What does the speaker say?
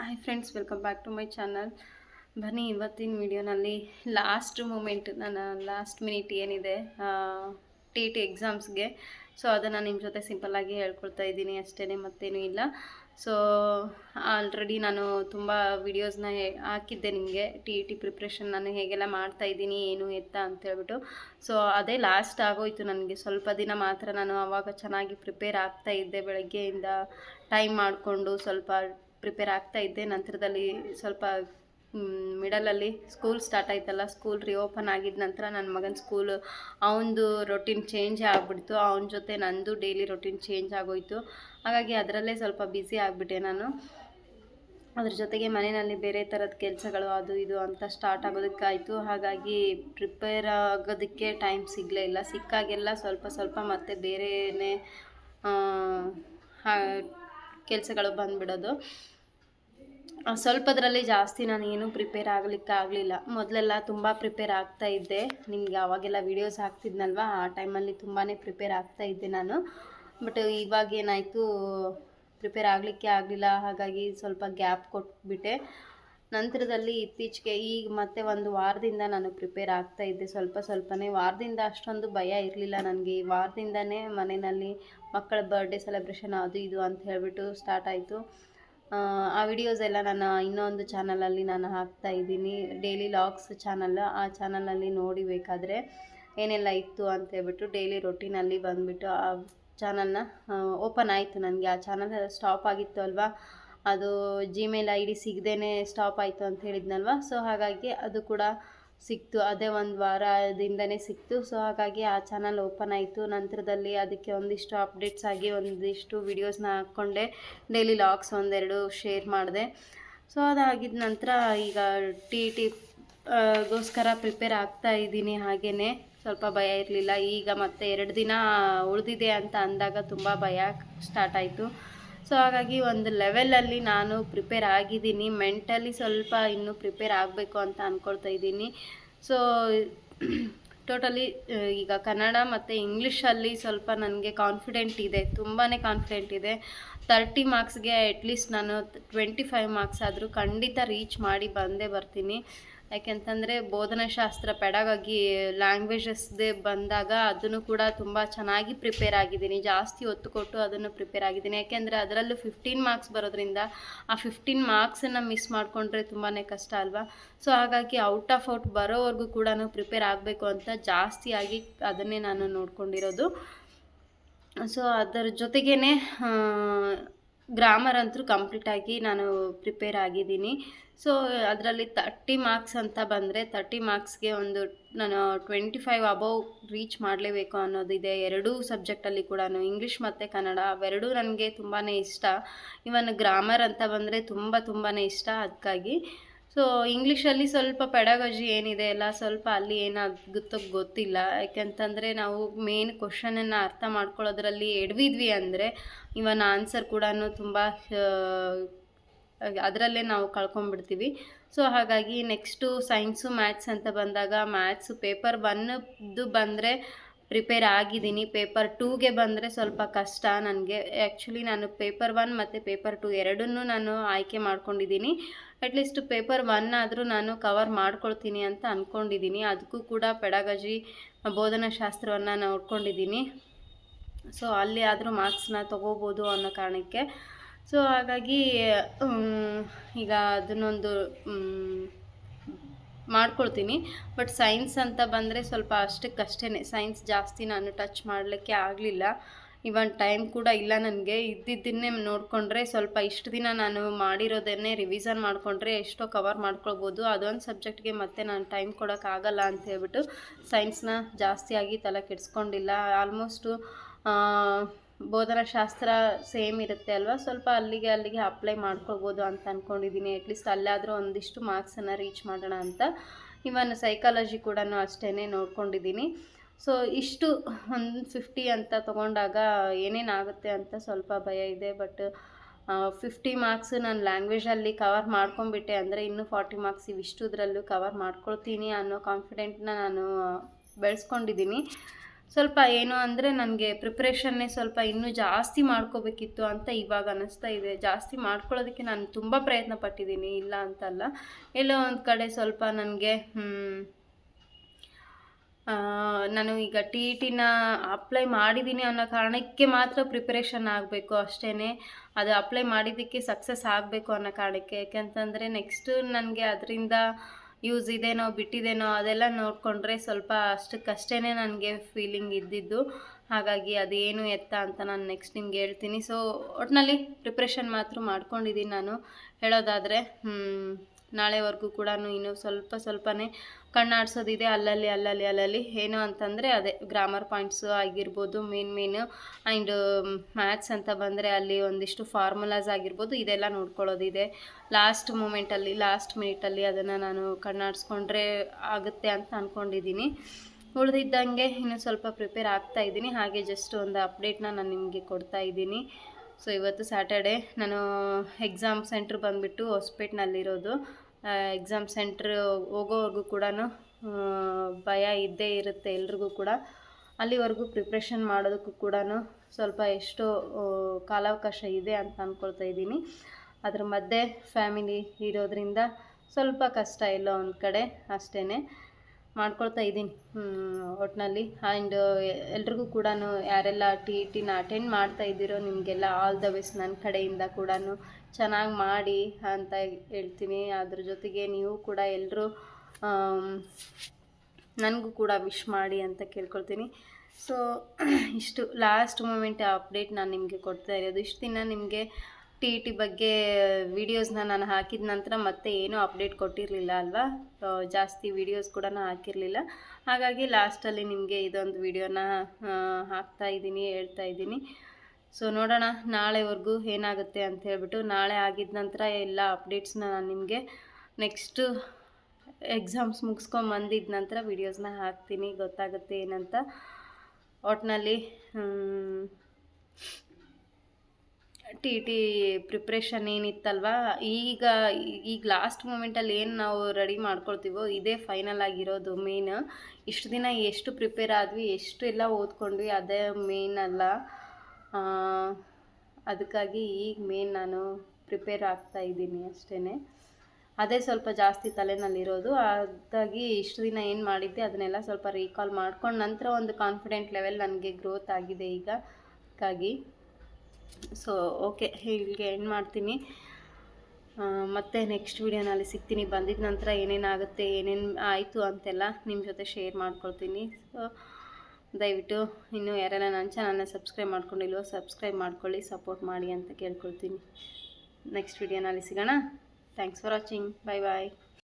Hi friends welcome back to my channel ಬನ್ನಿ, ಇವತ್ತಿನ ವಿಡಿಯೋನಲ್ಲಿ ಲಾಸ್ಟ್ ಮೂಮೆಂಟ್ ನನ್ನ ಲಾಸ್ಟ್ ಮಿನಿಟ್ ಏನಿದೆ ಟಿ ಟಿ ಎಕ್ಸಾಮ್ಸ್ಗೆ ಸೊ ಅದನ್ನು ನಿಮ್ಮ ಜೊತೆ ಸಿಂಪಲ್ಲಾಗಿ ಹೇಳ್ಕೊಳ್ತಾ ಇದ್ದೀನಿ ಅಷ್ಟೇ ಮತ್ತೇನು ಇಲ್ಲ. ಸೊ ಆಲ್ರೆಡಿ ನಾನು ತುಂಬ ವಿಡಿಯೋಸ್ನ ಹಾಕಿದ್ದೆ ನಿಮಗೆ ಟಿ ಇ ಟಿ ಪ್ರಿಪ್ರೇಷನ್ ನಾನು ಹೇಗೆಲ್ಲ ಮಾಡ್ತಾ ಇದ್ದೀನಿ, ಏನು ಎತ್ತ ಅಂತ ಹೇಳ್ಬಿಟ್ಟು. ಸೊ ಅದೇ ಲಾಸ್ಟ್ ಆಗೋಯ್ತು ನನಗೆ. ಸ್ವಲ್ಪ ದಿನ ಮಾತ್ರ ನಾನು ಆವಾಗ ಚೆನ್ನಾಗಿ ಪ್ರಿಪೇರ್ ಆಗ್ತಾ ಇದ್ದೆ, ಬೆಳಗ್ಗೆಯಿಂದ ಟೈಮ್ ಮಾಡಿಕೊಂಡು ಸ್ವಲ್ಪ ಪ್ರಿಪೇರ್ ಆಗ್ತಾ ಇದ್ದೆ. ನಂತರದಲ್ಲಿ ಸ್ವಲ್ಪ ಮಿಡಲಲ್ಲಿ ಸ್ಕೂಲ್ ಸ್ಟಾರ್ಟ್ ಆಯ್ತಲ್ಲ ಸ್ಕೂಲ್ ರಿಓಪನ್ ಆಗಿದ ನಂತರ ನನ್ನ ಮಗನ ಸ್ಕೂಲ್ ಅವನದು ರೊಟೀನ್ ಚೇಂಜ್ ಆಗಿಬಿಡ್ತು. ಅವನ ಜೊತೆ ನಂದು ಡೈಲಿ ರೊಟೀನ್ ಚೇಂಜ್ ಆಗೋಯ್ತು. ಹಾಗಾಗಿ ಅದರಲ್ಲೇ ಸ್ವಲ್ಪ ಬ್ಯುಸಿ ಆಗಿಬಿಟ್ಟೆ ನಾನು. ಅದ್ರ ಜೊತೆಗೆ ಮನೆಯಲ್ಲಿ ಬೇರೆ ಥರದ ಕೆಲಸಗಳು, ಅದು ಇದು ಅಂತ ಸ್ಟಾರ್ಟ್ ಆಗೋದಕ್ಕಾಯಿತು. ಹಾಗಾಗಿ ಪ್ರಿಪೇರ್ ಆಗೋದಕ್ಕೆ ಟೈಮ್ ಸಿಗಲೇ ಇಲ್ಲ. ಸಿಕ್ಕಾಗೆಲ್ಲ ಸ್ವಲ್ಪ ಸ್ವಲ್ಪ ಮತ್ತೆ ಬೇರೆಯೇ ಕೆಲಸಗಳು ಬಂದುಬಿಡೋದು. ಸ್ವಲ್ಪದರಲ್ಲಿ ಜಾಸ್ತಿ ನಾನು ಏನು ಪ್ರಿಪೇರ್ ಆಗಲಿಕ್ಕೆ ಆಗಲಿಲ್ಲ. ಮೊದಲೆಲ್ಲ ತುಂಬ ಪ್ರಿಪೇರ್ ಆಗ್ತಾ ಇದ್ದೆ. ನಿಮಗೆ ಅವಾಗೆಲ್ಲ ವೀಡಿಯೋಸ್ ಹಾಕ್ತಿದ್ನಲ್ವ? ಆ ಟೈಮಲ್ಲಿ ತುಂಬಾ ಪ್ರಿಪೇರ್ ಆಗ್ತಾ ಇದ್ದೆ ನಾನು. ಬಟ್ ಇವಾಗ ಏನಾಯಿತು ಪ್ರಿಪೇರ್ ಆಗಲಿಕ್ಕೆ ಆಗಲಿಲ್ಲ. ಹಾಗಾಗಿ ಸ್ವಲ್ಪ ಗ್ಯಾಪ್ ಕೊಟ್ಬಿಟ್ಟೆ. ನಂತರದಲ್ಲಿ ಇತ್ತೀಚೆಗೆ ಈಗ ಮತ್ತೆ ಒಂದು ವಾರದಿಂದ ನಾನು ಪ್ರಿಪೇರ್ ಆಗ್ತಾ ಇದ್ದೆ. ಸ್ವಲ್ಪ ಸ್ವಲ್ಪನೇ. ವಾರದಿಂದ ಅಷ್ಟೊಂದು ಭಯ ಇರಲಿಲ್ಲ ನನಗೆ. ಈ ವಾರದಿಂದನೇ ಮನೆಯಲ್ಲಿ ಮಕ್ಕಳ ಬರ್ಡೇ ಸೆಲೆಬ್ರೇಷನ್ ಅದು ಇದು ಅಂತ ಹೇಳಿಬಿಟ್ಟು ಸ್ಟಾರ್ಟ್ ಆಯಿತು. ಆ ವಿಡಿಯೋಸ್ ಎಲ್ಲ ನನ್ನ ಇನ್ನೊಂದು ಚಾನಲಲ್ಲಿ ನಾನು ಹಾಕ್ತಾ ಇದ್ದೀನಿ. ಡೈಲಿ ಲಾಗ್ಸ್ ಚಾನಲ್ ಆ ಚಾನಲಲ್ಲಿ ನೋಡಿ ಬೇಕಾದರೆ ಏನೆಲ್ಲ ಇತ್ತು ಅಂತ ಹೇಳ್ಬಿಟ್ಟು ಡೈಲಿ ರೊಟೀನಲ್ಲಿ ಬಂದುಬಿಟ್ಟು ಆ ಚಾನಲ್ನ ಓಪನ್ ಆಯಿತು ನನಗೆ. ಆ ಚಾನಲ್ ಸ್ಟಾಪ್ ಆಗಿತ್ತು ಅಲ್ವಾ? ಅದು ಜಿಮೇಲ್ ಐ ಡಿ ಸಿಗದೇ ಸ್ಟಾಪ್ ಆಯಿತು ಅಂತ ಹೇಳಿದ್ನಲ್ವ? ಸೊ ಹಾಗಾಗಿ ಅದು ಕೂಡ ಸಿಕ್ತು. ಅದೇ ಒಂದು ವಾರದಿಂದನೇ ಸಿಕ್ತು. ಸೊ ಹಾಗಾಗಿ ಆ ಚಾನಲ್ ಓಪನ್ ಆಯಿತು. ನಂತರದಲ್ಲಿ ಅದಕ್ಕೆ ಒಂದಿಷ್ಟು ಅಪ್ಡೇಟ್ಸ್ ಆಗಿ ಒಂದಿಷ್ಟು ವೀಡಿಯೋಸ್ನ ಹಾಕ್ಕೊಂಡೆ. ಡೈಲಿ ಲಾಗ್ಸ್ ಒಂದೆರಡು ಶೇರ್ ಮಾಡಿದೆ. ಸೊ ಅದಾಗಿದ ನಂತರ ಈಗ ಟಿ ಟಿ ಗೋಸ್ಕರ ಪ್ರಿಪೇರ್ ಆಗ್ತಾ ಇದ್ದೀನಿ ಹಾಗೇ ಸ್ವಲ್ಪ ಭಯ ಇರಲಿಲ್ಲ. ಈಗ ಮತ್ತೆ ಎರಡು ದಿನ ಉಳಿದಿದೆ ಅಂತ ಅಂದಾಗ ತುಂಬ ಭಯ ಸ್ಟಾರ್ಟ್ ಆಯಿತು. ಸೊ ಹಾಗಾಗಿ ಒಂದು ಲೆವೆಲಲ್ಲಿ ನಾನು ಪ್ರಿಪೇರ್ ಆಗಿದ್ದೀನಿ. ಮೆಂಟಲಿ ಸ್ವಲ್ಪ ಇನ್ನೂ ಪ್ರಿಪೇರ್ ಆಗಬೇಕು ಅಂತ ಅಂದ್ಕೊಳ್ತಾ ಇದ್ದೀನಿ. ಸೊ ಟೋಟಲಿ ಈಗ ಕನ್ನಡ ಮತ್ತು ಇಂಗ್ಲೀಷಲ್ಲಿ ಸ್ವಲ್ಪ ನನಗೆ ಕಾನ್ಫಿಡೆಂಟ್ ಇದೆ. ತುಂಬಾ ಕಾನ್ಫಿಡೆಂಟ್ ಇದೆ. ತರ್ಟಿ ಮಾರ್ಕ್ಸ್ಗೆ ಅಟ್ಲೀಸ್ಟ್ ನಾನು ಟ್ವೆಂಟಿ ಫೈವ್ ಮಾರ್ಕ್ಸ್ ಆದರೂ ಖಂಡಿತ ರೀಚ್ ಮಾಡಿ ಬಂದೇ ಬರ್ತೀನಿ. ಯಾಕೆಂತಂದರೆ ಬೋಧನಾಶಾಸ್ತ್ರ ಪೆಡಗಾಗಿ ಲ್ಯಾಂಗ್ವೇಜಸ್ದೆ ಬಂದಾಗ ಅದನ್ನು ಕೂಡ ತುಂಬ ಚೆನ್ನಾಗಿ ಪ್ರಿಪೇರ್ ಆಗಿದ್ದೀನಿ. ಜಾಸ್ತಿ ಒತ್ತು ಕೊಟ್ಟು ಅದನ್ನು ಪ್ರಿಪೇರ್ ಆಗಿದ್ದೀನಿ. ಯಾಕೆಂದರೆ ಅದರಲ್ಲೂ ಫಿಫ್ಟೀನ್ ಮಾರ್ಕ್ಸ್ ಬರೋದ್ರಿಂದ ಆ ಫಿಫ್ಟೀನ್ ಮಾರ್ಕ್ಸನ್ನು ಮಿಸ್ ಮಾಡಿಕೊಂಡ್ರೆ ತುಂಬಾ ಕಷ್ಟ ಅಲ್ವಾ? ಸೊ ಹಾಗಾಗಿ ಔಟ್ ಆಫ್ ಔಟ್ ಬರೋವರೆಗೂ ಕೂಡ ಪ್ರಿಪೇರ್ ಆಗಬೇಕು ಅಂತ ಜಾಸ್ತಿಯಾಗಿ ಅದನ್ನೇ ನಾನು ನೋಡ್ಕೊಂಡಿರೋದು. ಸೊ ಅದರ ಜೊತೆಗೇ ಗ್ರಾಮರ್ ಅಂತೂ ಕಂಪ್ಲೀಟಾಗಿ ನಾನು ಪ್ರಿಪೇರ್ ಆಗಿದ್ದೀನಿ. ಸೊ ಅದರಲ್ಲಿ ತರ್ಟಿ ಮಾರ್ಕ್ಸ್ ಅಂತ ಬಂದರೆ ತರ್ಟಿ ಮಾರ್ಕ್ಸ್ಗೆ ಒಂದು, ನಾನು ಟ್ವೆಂಟಿ ಫೈವ್ ಅಬೌವ್ ರೀಚ್ ಮಾಡಲೇಬೇಕು ಅನ್ನೋದಿದೆ. ಎರಡೂ ಸಬ್ಜೆಕ್ಟಲ್ಲಿ ಕೂಡ ಇಂಗ್ಲೀಷ್ ಮತ್ತು ಕನ್ನಡ ಅವೆರಡೂ ನನಗೆ ತುಂಬಾ ಇಷ್ಟ. ಇವನ್ ಗ್ರಾಮರ್ ಅಂತ ಬಂದರೆ ತುಂಬ ತುಂಬಾ ಇಷ್ಟ. ಅದಕ್ಕಾಗಿ ಸೊ ಇಂಗ್ಲೀಷಲ್ಲಿ ಸ್ವಲ್ಪ ಪೆಡಗಜಿ ಏನಿದೆ ಎಲ್ಲ ಸ್ವಲ್ಪ ಅಲ್ಲಿ ಏನಾಗುತ್ತೋ ಗೊತ್ತಿಲ್ಲ. ಯಾಕೆಂತಂದರೆ ನಾವು ಮೇನ್ ಕ್ವಶನನ್ನು ಅರ್ಥ ಮಾಡ್ಕೊಳ್ಳೋದ್ರಲ್ಲಿ ಎಡವಿದ್ವಿ ಅಂದರೆ ಇವನ್ ಆನ್ಸರ್ ಕೂಡ ತುಂಬ ಅದರಲ್ಲೇ ನಾವು ಕಳ್ಕೊಂಡ್ಬಿಡ್ತೀವಿ. ಸೊ ಹಾಗಾಗಿ ನೆಕ್ಸ್ಟು ಸೈನ್ಸು ಮ್ಯಾಥ್ಸ್ ಅಂತ ಬಂದಾಗ ಮ್ಯಾಥ್ಸು ಪೇಪರ್ ಒನ್ದು ಬಂದರೆ ಪ್ರಿಪೇರ್ ಆಗಿದ್ದೀನಿ. ಪೇಪರ್ ಟೂಗೆ ಬಂದರೆ ಸ್ವಲ್ಪ ಕಷ್ಟ ನನಗೆ. ಆ್ಯಕ್ಚುಲಿ ನಾನು ಪೇಪರ್ ಒನ್ ಮತ್ತು ಪೇಪರ್ ಟು ಎರಡನ್ನೂ ನಾನು ಆಯ್ಕೆ ಮಾಡ್ಕೊಂಡಿದ್ದೀನಿ. ಅಟ್ಲೀಸ್ಟ್ ಪೇಪರ್ ಒನ್ ಆದರೂ ನಾನು ಕವರ್ ಮಾಡ್ಕೊಳ್ತೀನಿ ಅಂತ ಅಂದ್ಕೊಂಡಿದ್ದೀನಿ ಅದಕ್ಕೂ ಕೂಡ ಪೆಡಗಜಿ ಬೋಧನಾಶಾಸ್ತ್ರವನ್ನು ನೋಡ್ಕೊಂಡಿದ್ದೀನಿ. ಸೊ ಅಲ್ಲಿ ಆದರೂ ಮಾರ್ಕ್ಸ್ನ ತೊಗೋಬೋದು ಅನ್ನೋ ಕಾರಣಕ್ಕೆ. ಸೊ ಹಾಗಾಗಿ ಈಗ ಅದನ್ನೊಂದು ಮಾಡ್ಕೊಳ್ತೀನಿ. ಬಟ್ ಸೈನ್ಸ್ ಅಂತ ಬಂದರೆ ಸ್ವಲ್ಪ ಅಷ್ಟಕ್ಕಷ್ಟೇ ಸೈನ್ಸ್ ಜಾಸ್ತಿ ನಾನು ಟಚ್ ಮಾಡಲಿಕ್ಕೆ ಆಗಲಿಲ್ಲ. ಇವನ್ ಟೈಮ್ ಕೂಡ ಇಲ್ಲ ನನಗೆ. ಇದ್ದಿದ್ದನ್ನೇ ನೋಡಿಕೊಂಡ್ರೆ ಸ್ವಲ್ಪ ಇಷ್ಟು ದಿನ ನಾನು ಮಾಡಿರೋದನ್ನೇ ರಿವಿಸನ್ ಮಾಡಿಕೊಂಡ್ರೆ ಎಷ್ಟೋ ಕವರ್ ಮಾಡ್ಕೊಳ್ಬೋದು. ಅದೊಂದು ಸಬ್ಜೆಕ್ಟ್ಗೆ ಮತ್ತೆ ನಾನು ಟೈಮ್ ಕೊಡೋಕ್ಕಾಗಲ್ಲ ಅಂತ ಹೇಳ್ಬಿಟ್ಟು ಸೈನ್ಸ್ನ ಜಾಸ್ತಿಯಾಗಿ ತಲೆ ಕೆಡಿಸ್ಕೊಂಡಿಲ್ಲ. ಆಲ್ಮೋಸ್ಟು ಬೋಧನಾಶಾಸ್ತ್ರ ಸೇಮ್ ಇರುತ್ತೆ ಅಲ್ವಾ? ಸ್ವಲ್ಪ ಅಲ್ಲಿಗೆ ಅಲ್ಲಿಗೆ ಅಪ್ಲೈ ಮಾಡ್ಕೊಳ್ಬೋದು ಅಂತ ಅಂದ್ಕೊಂಡಿದ್ದೀನಿ ಅಟ್ಲೀಸ್ಟ್ ಅಲ್ಲಾದರೂ ಒಂದಿಷ್ಟು ಮಾರ್ಕ್ಸನ್ನು ರೀಚ್ ಮಾಡೋಣ ಅಂತ. ಇವನ್ ಸೈಕಾಲಜಿ ಕೂಡ ಅಷ್ಟೇ ನೋಡ್ಕೊಂಡಿದ್ದೀನಿ ಸೊ ಇಷ್ಟು ಒಂದು ಫಿಫ್ಟಿ ಅಂತ ತೊಗೊಂಡಾಗ ಏನೇನಾಗುತ್ತೆ ಅಂತ ಸ್ವಲ್ಪ ಭಯ ಇದೆ. ಬಟ್ ಫಿಫ್ಟಿ ಮಾರ್ಕ್ಸ್ ನಾನು ಲ್ಯಾಂಗ್ವೇಜಲ್ಲಿ ಕವರ್ ಮಾಡ್ಕೊಂಬಿಟ್ಟೆ ಅಂದರೆ ಇನ್ನೂ ಫಾರ್ಟಿ ಮಾರ್ಕ್ಸ್ ಇವಿಷ್ಟುದ್ರಲ್ಲೂ ಕವರ್ ಮಾಡ್ಕೊಳ್ತೀನಿ ಅನ್ನೋ ಕಾನ್ಫಿಡೆಂಟ್ನ ನಾನು ಬೆಳೆಸ್ಕೊಂಡಿದ್ದೀನಿ ಸ್ವಲ್ಪ ಏನು ಅಂದರೆ ನನಗೆ ಪ್ರಿಪ್ರೇಷನ್ನೇ ಸ್ವಲ್ಪ ಇನ್ನೂ ಜಾಸ್ತಿ ಮಾಡ್ಕೋಬೇಕಿತ್ತು ಅಂತ ಇವಾಗ ಅನ್ನಿಸ್ತಾ ಇದೆ. ಜಾಸ್ತಿ ಮಾಡ್ಕೊಳ್ಳೋದಕ್ಕೆ ನಾನು ತುಂಬ ಪ್ರಯತ್ನ ಪಟ್ಟಿದ್ದೀನಿ, ಇಲ್ಲ ಅಂತಲ್ಲ. ಎಲ್ಲೋ ಒಂದು ಕಡೆ ಸ್ವಲ್ಪ ನನಗೆ ನಾನು ಈಗ ಟಿ ಇ ಟಿನ ಅಪ್ಲೈ ಮಾಡಿದ್ದೀನಿ ಅನ್ನೋ ಕಾರಣಕ್ಕೆ ಮಾತ್ರ ಪ್ರಿಪ್ರೇಷನ್ ಆಗಬೇಕು ಅಷ್ಟೇ ಅದು ಅಪ್ಲೈ ಮಾಡಿದ್ದಕ್ಕೆ ಸಕ್ಸಸ್ ಆಗಬೇಕು ಅನ್ನೋ ಕಾರಣಕ್ಕೆ. ಯಾಕೆಂತಂದರೆ ನೆಕ್ಸ್ಟು ನನಗೆ ಅದರಿಂದ ಯೂಸ್ ಇದೇನೋ, ಬಿಟ್ಟಿದೇನೋ, ಅದೆಲ್ಲ ನೋಡಿಕೊಂಡ್ರೆ ಸ್ವಲ್ಪ ಅಷ್ಟಕ್ಕಷ್ಟೇ ನನಗೆ ಫೀಲಿಂಗ್ ಇದ್ದಿದ್ದು. ಹಾಗಾಗಿ ಅದೇನು ಎತ್ತ ಅಂತ ನಾನು ನೆಕ್ಸ್ಟ್ ನಿಮ್ಗೆ ಹೇಳ್ತೀನಿ. ಸೊ ಒಟ್ಟಿನಲ್ಲಿ ಪ್ರಿಪ್ರೇಷನ್ ಮಾತ್ರ ಮಾಡ್ಕೊಂಡಿದ್ದೀನಿ ನಾನು. ಹೇಳೋದಾದರೆ ನಾಳೆವರೆಗೂ ಕೂಡ ಇನ್ನೂ ಸ್ವಲ್ಪ ಸ್ವಲ್ಪನೇ ಕಣ್ಣಾಡ್ಸೋದಿದೆ. ಅಲ್ಲಲ್ಲಿ ಅಲ್ಲಲ್ಲಿ ಅಲ್ಲಲ್ಲಿ. ಏನು ಅಂತಂದರೆ ಅದೇ ಗ್ರಾಮರ್ ಪಾಯಿಂಟ್ಸು ಆಗಿರ್ಬೋದು ಮೇನ್ ಮೇನು ಆ್ಯಂಡ್ ಮ್ಯಾಥ್ಸ್ ಅಂತ ಬಂದರೆ ಅಲ್ಲಿ ಒಂದಿಷ್ಟು ಫಾರ್ಮುಲಾಸ್ ಆಗಿರ್ಬೋದು, ಇದೆಲ್ಲ ನೋಡ್ಕೊಳ್ಳೋದಿದೆ. ಲಾಸ್ಟ್ ಮೂಮೆಂಟಲ್ಲಿ ಲಾಸ್ಟ್ ಮಿನಿಟಲ್ಲಿ ಅದನ್ನು ನಾನು ಕಣ್ಣಾಡಿಸ್ಕೊಂಡ್ರೆ ಆಗುತ್ತೆ ಅಂತ ಅಂದ್ಕೊಂಡಿದ್ದೀನಿ ಉಳಿದಿದ್ದಂಗೆ ಇನ್ನೂ ಸ್ವಲ್ಪ ಪ್ರಿಪೇರ್ ಆಗ್ತಾ ಇದ್ದೀನಿ. ಹಾಗೆ ಜಸ್ಟ್ ಒಂದು ಅಪ್ಡೇಟ್ನ ನಾನು ನಿಮಗೆ ಕೊಡ್ತಾ ಇದ್ದೀನಿ. ಸೊ ಇವತ್ತು ಸ್ಯಾಟರ್ಡೆ ನಾನು ಎಕ್ಸಾಮ್ ಸೆಂಟ್ರ್ ಬಂದುಬಿಟ್ಟು ಹೊಸ್ಪೇಟ್ನಲ್ಲಿರೋದು ಎಕ್ಸಾಮ್ ಸೆಂಟ್ರ್ ಹೋಗೋವರೆಗೂ ಕೂಡ ಭಯ ಇದ್ದೇ ಇರುತ್ತೆ ಎಲ್ರಿಗೂ ಕೂಡ. ಅಲ್ಲಿವರೆಗೂ ಪ್ರಿಪ್ರೇಷನ್ ಮಾಡೋದಕ್ಕೂ ಕೂಡ ಸ್ವಲ್ಪ ಎಷ್ಟೋ ಕಾಲಾವಕಾಶ ಇದೆ ಅಂತ ಅಂದ್ಕೊಳ್ತಾ ಇದ್ದೀನಿ. ಅದ್ರ ಮಧ್ಯೆ ಫ್ಯಾಮಿಲಿ ಇರೋದ್ರಿಂದ ಸ್ವಲ್ಪ ಕಷ್ಟ ಇಲ್ಲ ಒಂದು ಕಡೆ ಅಷ್ಟೇ ಮಾಡ್ಕೊಳ್ತಾ ಇದ್ದೀನಿ. ಒಟ್ಟಿನಲ್ಲಿ ಆ್ಯಂಡ್ ಎಲ್ರಿಗೂ ಕೂಡ ಯಾರೆಲ್ಲ ಟಿ ಇ ಟಿನ ಅಟೆಂಡ್ ಮಾಡ್ತಾ ಇದ್ದೀರೋ ನಿಮಗೆಲ್ಲ ಆಲ್ ದ ಬೆಸ್ಟ್ ನನ್ನ ಕಡೆಯಿಂದ ಕೂಡ ಚೆನ್ನಾಗಿ ಮಾಡಿ ಅಂತ ಹೇಳ್ತೀನಿ. ಅದ್ರ ಜೊತೆಗೆ ನೀವು ಕೂಡ ಎಲ್ಲರೂ ನನಗೂ ಕೂಡ ವಿಶ್ ಮಾಡಿ ಅಂತ ಕೇಳ್ಕೊಳ್ತೀನಿ. ಸೊ ಇಷ್ಟು ಲಾಸ್ಟ್ ಮೂಮೆಂಟ್ ಅಪ್ಡೇಟ್ ನಾನು ನಿಮಗೆ ಕೊಡ್ತಾ ಇರೋದು. ಇಷ್ಟು ದಿನ ನಿಮಗೆ ಟಿ ಇ ಟಿ ಬಗ್ಗೆ ವೀಡಿಯೋಸ್ನ ನಾನು ಹಾಕಿದ ನಂತರ ಮತ್ತೆ ಏನೂ ಅಪ್ಡೇಟ್ ಕೊಟ್ಟಿರಲಿಲ್ಲ ಅಲ್ವಾ? ಜಾಸ್ತಿ ವೀಡಿಯೋಸ್ ಕೂಡ ಹಾಕಿರಲಿಲ್ಲ. ಹಾಗಾಗಿ ಲಾಸ್ಟಲ್ಲಿ ನಿಮಗೆ ಇದೊಂದು ವೀಡಿಯೋನ ಹಾಕ್ತಾ ಇದ್ದೀನಿ, ಹೇಳ್ತಾ ಇದ್ದೀನಿ. ಸೊ ನೋಡೋಣ ನಾಳೆವರೆಗೂ ಏನಾಗುತ್ತೆ ಅಂತ ಹೇಳ್ಬಿಟ್ಟು ನಾಳೆ ಆಗಿದ ನಂತರ ಎಲ್ಲ ಅಪ್ಡೇಟ್ಸ್ನ ನಾನು ನಿಮಗೆ ನೆಕ್ಸ್ಟು ಎಕ್ಸಾಮ್ಸ್ ಮುಗಿಸ್ಕೊಂಬಂದಿದ ನಂತರ ವೀಡಿಯೋಸ್ನ ಹಾಕ್ತೀನಿ. ಗೊತ್ತಾಗುತ್ತೆ ಏನಂತ. ಒಟ್ಟಿನಲ್ಲಿ ಟಿ ಟಿ ಪ್ರಿಪ್ರೇಷನ್ ಏನಿತ್ತಲ್ವ? ಈಗ ಈಗ ಲಾಸ್ಟ್ ಮೂಮೆಂಟಲ್ಲಿ ಏನು ನಾವು ರೆಡಿ ಮಾಡ್ಕೊಳ್ತೀವೋ, ಇದೇ ಫೈನಲ್ ಆಗಿರೋದು ಮೇನ್ ಇಷ್ಟು ದಿನ ಎಷ್ಟು ಪ್ರಿಪೇರ್ ಆದ್ವಿ, ಎಷ್ಟು ಎಲ್ಲ ಓದ್ಕೊಂಡ್ವಿ, ಅದೇ ಮೇನ್ ಅಲ್ಲ. ಅದಕ್ಕಾಗಿ ಈಗ ಮೇನ್ ನಾನು ಪ್ರಿಪೇರ್ ಆಗ್ತಾ ಇದ್ದೀನಿ ಅಷ್ಟೇ ಅದೇ ಸ್ವಲ್ಪ ಜಾಸ್ತಿ ತಲೆನಲ್ಲಿರೋದು. ಹಾಗಾಗಿ ಇಷ್ಟು ದಿನ ಏನು ಮಾಡಿದ್ದೆ, ಅದನ್ನೆಲ್ಲ ಸ್ವಲ್ಪ ರೀಕಾಲ್ ಮಾಡ್ಕೊಂಡು ನಂತರ ಒಂದು ಕಾನ್ಫಿಡೆಂಟ್ ಲೆವೆಲ್ ನನಗೆ ಗ್ರೋತ್ ಆಗಿದೆ ಈಗ. ಅದಕ್ಕಾಗಿ ಸೊ ಓಕೆ ಇಲ್ಲಿಗೆ ಎಂಡ್ ಮಾಡ್ತೀನಿ. ಮತ್ತೆ ನೆಕ್ಸ್ಟ್ ವೀಡಿಯೋನಲ್ಲಿ ಸಿಗ್ತೀನಿ. ಬಂದಿದ್ದ ನಂತರ ಏನೇನಾಗುತ್ತೆ ಏನೇನು ಆಯಿತು ಅಂತೆಲ್ಲ ನಿಮ್ಮ ಜೊತೆ ಶೇರ್ ಮಾಡ್ಕೊಳ್ತೀನಿ. ಸೊ ದಯವಿಟ್ಟು ಇನ್ನೂ ಯಾರೆಲ್ಲ ನನ್ನ ಚಾನಲ್ನ ಸಬ್ಸ್ಕ್ರೈಬ್ ಮಾಡ್ಕೊಂಡಿಲ್ವೋ ಸಬ್ಸ್ಕ್ರೈಬ್ ಮಾಡ್ಕೊಳ್ಳಿ ಸಪೋರ್ಟ್ ಮಾಡಿ ಅಂತ ಕೇಳ್ಕೊಳ್ತೀನಿ. ನೆಕ್ಸ್ಟ್ ವೀಡಿಯೋನಲ್ಲಿ ಸಿಗೋಣ. Thanks for watching bye bye